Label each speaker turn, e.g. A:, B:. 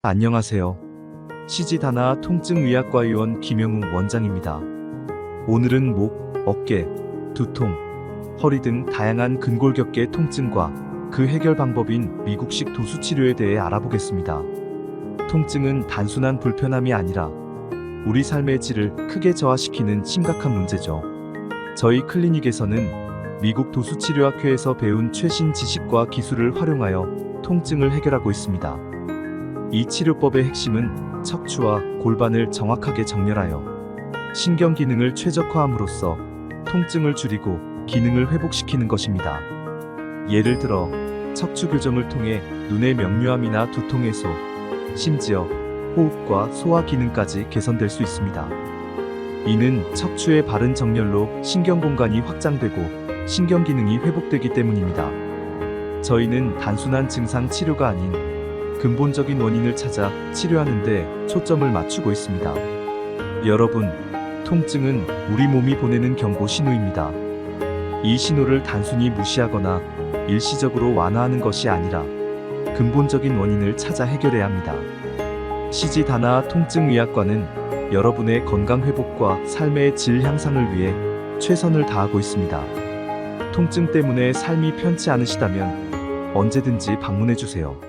A: 안녕하세요. 시지다나 통증의학과 의원 김영웅 원장입니다. 오늘은 목, 어깨, 두통, 허리 등 다양한 근골격계 통증과 그 해결 방법인 미국식 도수 치료에 대해 알아보겠습니다. 통증은 단순한 불편함이 아니라 우리 삶의 질을 크게 저하시키는 심각한 문제죠. 저희 클리닉에서는 미국 도수치료학회에서 배운 최신 지식과 기술을 활용하여 통증을 해결하고 있습니다. 이 치료법의 핵심은 척추와 골반을 정확하게 정렬하여 신경 기능을 최적화함으로써 통증을 줄이고 기능을 회복시키는 것입니다. 예를 들어 척추 교정을 통해 눈의 명료함이나 두통 해소, 심지어 호흡과 소화 기능까지 개선될 수 있습니다. 이는 척추의 바른 정렬로 신경 공간이 확장되고 신경 기능이 회복되기 때문입니다. 저희는 단순한 증상 치료가 아닌 근본적인 원인을 찾아 치료하는데 초점을 맞추고 있습니다. 여러분, 통증은 우리 몸이 보내는 경고 신호입니다. 이 신호를 단순히 무시하거나 일시적으로 완화하는 것이 아니라 근본적인 원인을 찾아 해결해야 합니다. 시지 다나 통증의학과는 여러분의 건강 회복과 삶의 질 향상을 위해 최선을 다하고 있습니다. 통증 때문에 삶이 편치 않으시다면 언제든지 방문해 주세요.